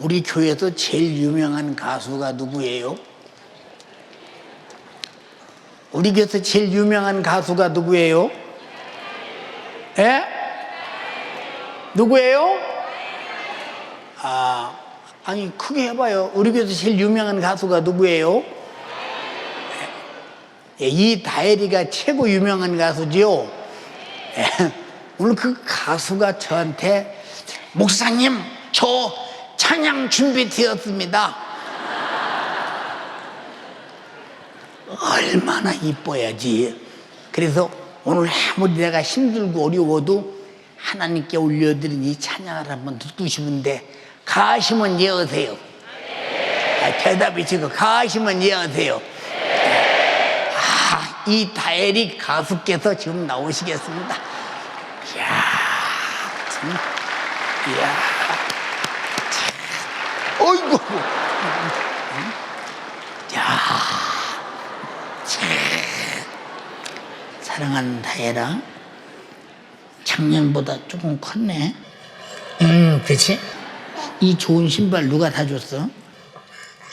우리 교회에서 제일 유명한 가수가 누구예요? 우리 교회에서 제일 유명한 가수가 누구예요? 예? 누구예요? 아, 아니 크게 해봐요. 우리 교회에서 제일 유명한 가수가 누구예요? 예, 이 다혜리가 최고 유명한 가수지요. 예, 오늘 그 가수가 저한테 목사님 저 준비되었습니다. 얼마나 이뻐야지. 그래서 오늘 아무리 내가 힘들고 어려워도 하나님께 올려드린 이 찬양을 한번 듣고 싶은데 가시면 예하세요. 아, 대답이 지금 가시면 예하세요. 아, 이 다엘이 가수께서 지금 나오시겠습니다. 이야, 참, 이야, 참. 어이구, 야, 참. 사랑하는 다엘아, 작년보다 조금 컸네. 음, 그렇지? 이 좋은 신발 누가 사줬어?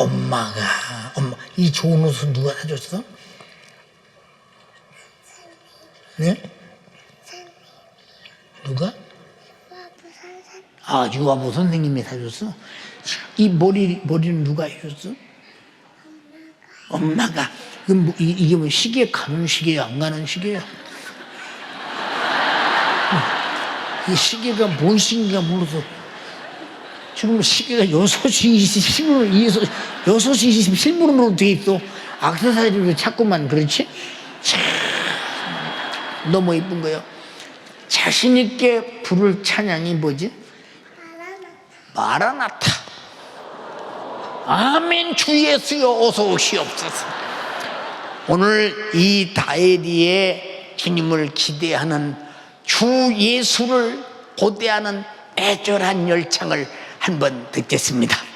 엄마가. 엄마, 이 좋은 옷은 누가 사줬어? 네? 누가? 아, 유아부 선생님이 사줬어? 이 머리, 머리는 누가 해줬어? 엄마가. 뭐, 이, 이게 뭐 시계 가는 시계야, 안 가는 시계야? 이 시계가 뭔 시계인가 몰라서 지금 시계가 6시 27분, 6시 27분으로 돼 있어. 악세사리로 자꾸만 그렇지? 참, 너무 이쁜 거요. 자신있게 부를 찬양이 뭐지? 마라나타. 아멘 주 예수여 어서 오시옵소서. 오늘 이 다에리의 주님을 기대하는 주 예수를 고대하는 애절한 열창을 한번 듣겠습니다.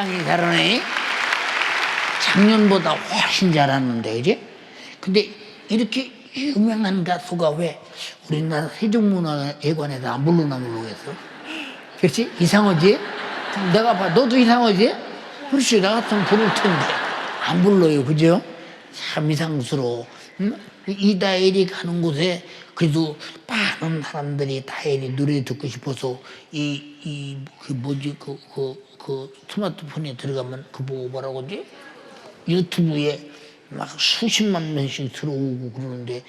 굉장히 잘하네. 작년보다 훨씬 잘하는데, 그지? 근데 이렇게 유명한 가수가 왜 우리나라 세종문화회관에서 안 부르나 모르겠어? 그렇지? 이상하지? 내가 봐, 너도 이상하지? 그렇지, 나 같으면 부를 텐데. 안 불러요, 그죠? 참 이상스러워. 응? 이다엘이 가는 곳에 그래도 많은 사람들이 다엘이 노래 듣고 싶어서 이 이 그 뭐지 그 그 그 스마트폰에 들어가면 그뭐 뭐라고 하지 유튜브에 막 수십만 명씩 들어오고 그러는데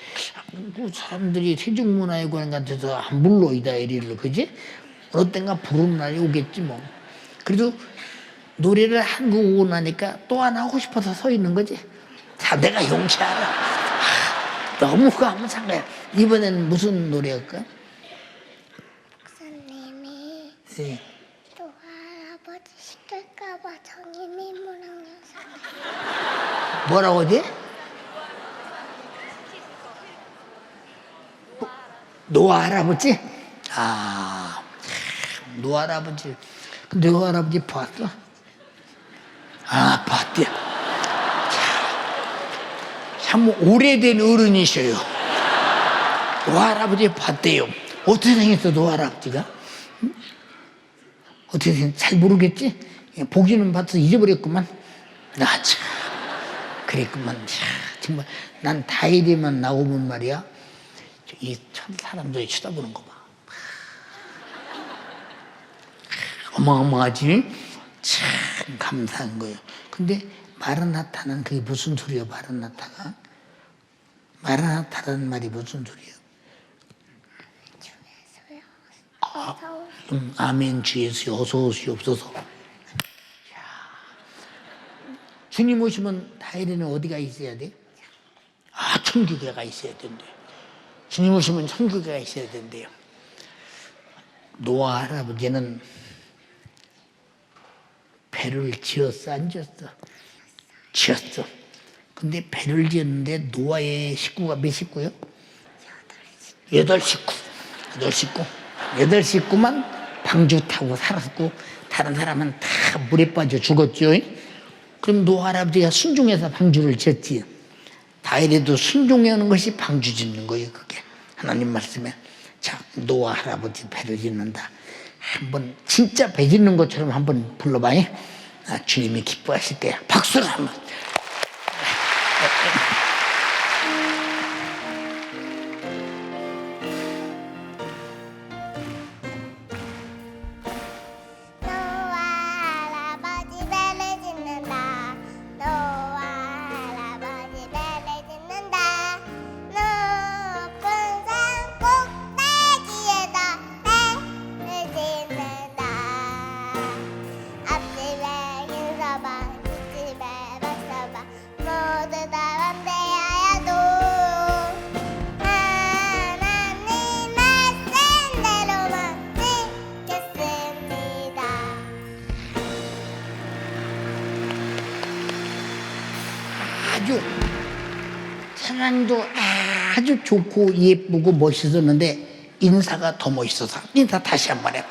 그 사람들이 세종문화회관 같아서 안 불러 이다엘이를 그지 어느 땐가 부르는 날이 오겠지 뭐 그래도 노래를 한 곡 오고 나니까 또 하나 하고 싶어서 서 있는 거지. 자, 내가 용서하라. 하, 너무 감사한 거야. 이번엔 무슨 노래일까? 목사님이 예. 또 할아버지 시킬까봐 정임이 무랑해서 뭐라고 하지? 노아 할아버지? 아, 참, 노아 할아버지. 노아 할아버지 봤어? 아, 봤대. 참 오래된 어른이셔요. 노아 할아버지 봤대요. 어떻게 생겼어, 노아 할아버지가? 응? 어떻게 생겼, 잘 모르겠지? 예, 보기는 봐서 잊어버렸구만. 나 참. 그랬구만. 참, 정말 난 다이리만 나오면 말이야. 이천 사람들이 쳐다보는 거 봐. 어마어마하지? 참 감사한 거예요. 근데 마르나타는 그게 무슨 소리야, 마르나타가? 마르나타라는 말이 무슨 소리야? 주에서요 음, 아멘 주에서 어서 오시옵소서. 야. 주님 오시면 다이리는 어디가 있어야 돼? 아, 천국에 가 있어야 된대. 주님 오시면 천국에 가 있어야 된대요. 노아 할아버지는 배를 지었어, 안 지었어? 지었어. 근데 배를 지었는데 노아의 식구가 몇 식구요? 여덟 식구. 여덟 식구. 여덟 식구만 방주 타고 살았고 다른 사람은 다 물에 빠져 죽었죠. 그럼 노아 할아버지가 순종해서 방주를 지었지. 다이래도 순종하는 것이 방주 짓는 거예요. 그게 하나님 말씀에 자 노아 할아버지 배를 짓는다. 한번 진짜 배 짓는 것처럼 한번 불러봐요. 아, 주님이 기뻐하실 때야. 박수를 한번. 찬양도 아주 좋고 예쁘고 멋있었는데 인사가 더 멋있어서 인사 다시 한 번 해봐.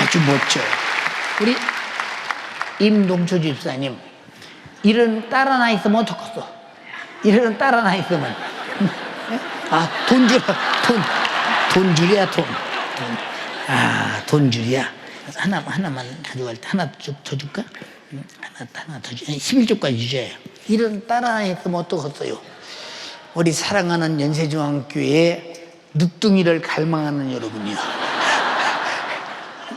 아주 멋져요. 우리 임동초 집사님 이런 딸 하나 있으면 어떡했어? 이런 딸 하나 있으면 아돈 주라 돈, 돈 줄이야 돈. 돈. 아, 돈 줄이야. 하나, 하나만 가져갈 때 하나 좀더 줄까? 응, 하나, 하나 더 주, 11조까지 주셔요. 이런 딸 하나 있으면 어떡했어요? 우리 사랑하는 연세중앙교회에 늦둥이를 갈망하는 여러분이요.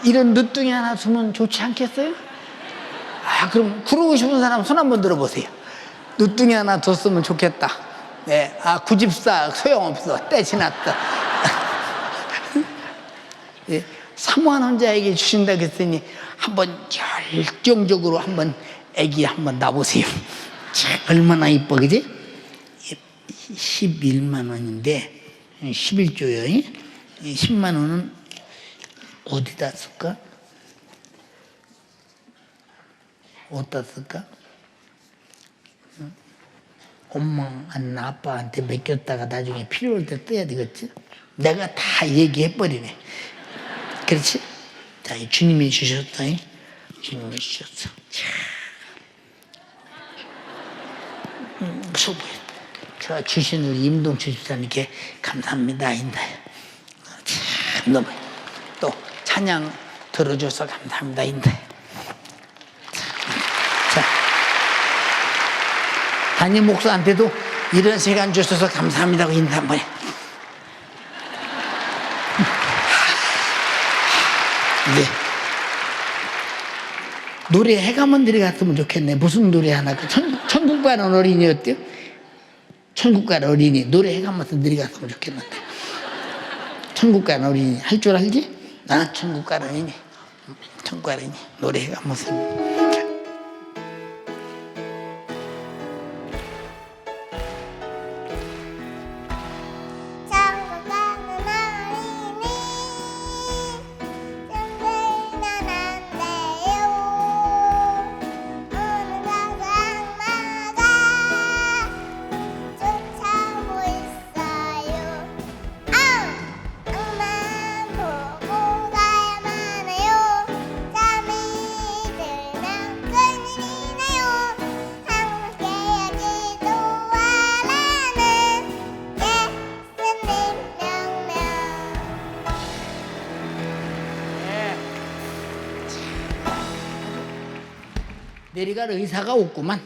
이런 늦둥이 하나 주면 좋지 않겠어요? 아, 그럼 그러고 싶은 사람 손 한번 들어보세요. 늦둥이 하나 줬으면 좋겠다. 네, 아, 구집사 소용없어. 때 지났다. 예, 사모한 혼자에게 주신다 그랬더니 한번 열정적으로 한번 애기 한번 놔보세요. 참, 얼마나 이뻐, 그지? 11만 원인데, 11조요. 10만 원은 어디다 쓸까? 어디다 쓸까? 응? 엄마, 안 아빠한테 맡겼다가 나중에 필요할 때 써야 되겠지? 내가 다 얘기해버리네. 그렇지? 자, 이 주님이 주셨다. 이. 주님이 주셨어. 참. 음, 수고해. 저 주신 우리 임동주 집사님께 감사합니다. 인다. 참, 너무. 또 찬양 들어줘서 감사합니다. 인다. 자, 담임 목사한테도 이런 시간 주셔서 감사합니다고 인사 한번 해. 이제 노래 해가면 들어갔으면 좋겠네. 무슨 노래 하나. 그 천, 천국 가는 어린이 어때요? 천국 가는 어린이. 노래 해가면서 들어갔으면 좋겠는데. 천국 가는 어린이. 할 줄 알지? 나 천국 가는 어린이. 천국 가는 어린이. 노래 해가면서. 내려갈 의사가 없구만.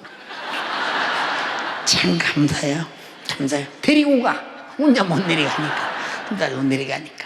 참 감사해요. 감사해요. 데리고 가. 혼자 못 내려가니까. 혼자 못 내려가니까.